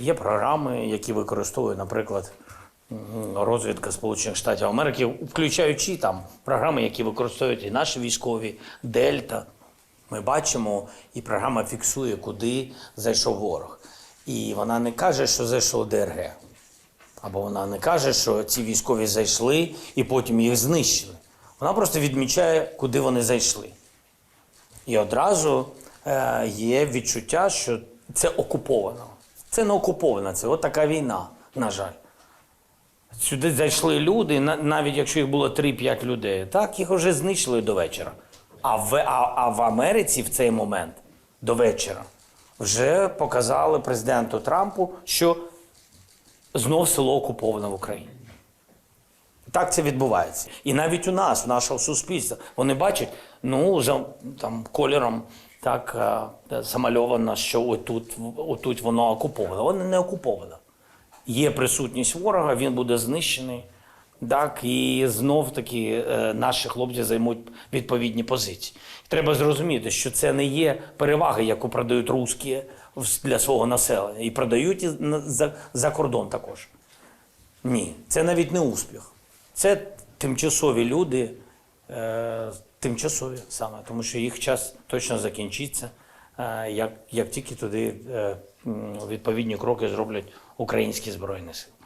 Є програми, які використовує, наприклад, розвідка Сполучених Штатів Америки, включаючи там програми, які використовують і наші військові, Дельта. Ми бачимо, і програма фіксує, куди зайшов ворог. І вона не каже, що зайшло ДРГ. Або вона не каже, що ці військові зайшли і потім їх знищили. Вона просто відмічає, куди вони зайшли. І одразу е, є відчуття, що це окуповано. Це не окупована, це от така війна, на жаль. Сюди зайшли люди, навіть якщо їх було 3-5 людей, так, їх вже знищили до вечора. А в, а, а в Америці в цей момент до вечора вже показали президенту Трампу, що знов село окуповане в Україні. Так це відбувається. І навіть у нас, в нашого суспільства, вони бачать, ну, за там, кольором так е, замальовано, що отут, отут воно окуповано. Воно не окуповано. Є присутність ворога, він буде знищений. Так, і знов таки е, наші хлопці займуть відповідні позиції. Треба зрозуміти, що це не є переваги, яку продають русські для свого населення, і продають за, за кордон також. Ні, це навіть не успіх. Це тимчасові люди, е, тимчасові саме, тому що їх час точно закінчиться, е, як, як тільки туди е, відповідні кроки зроблять українські збройні сили.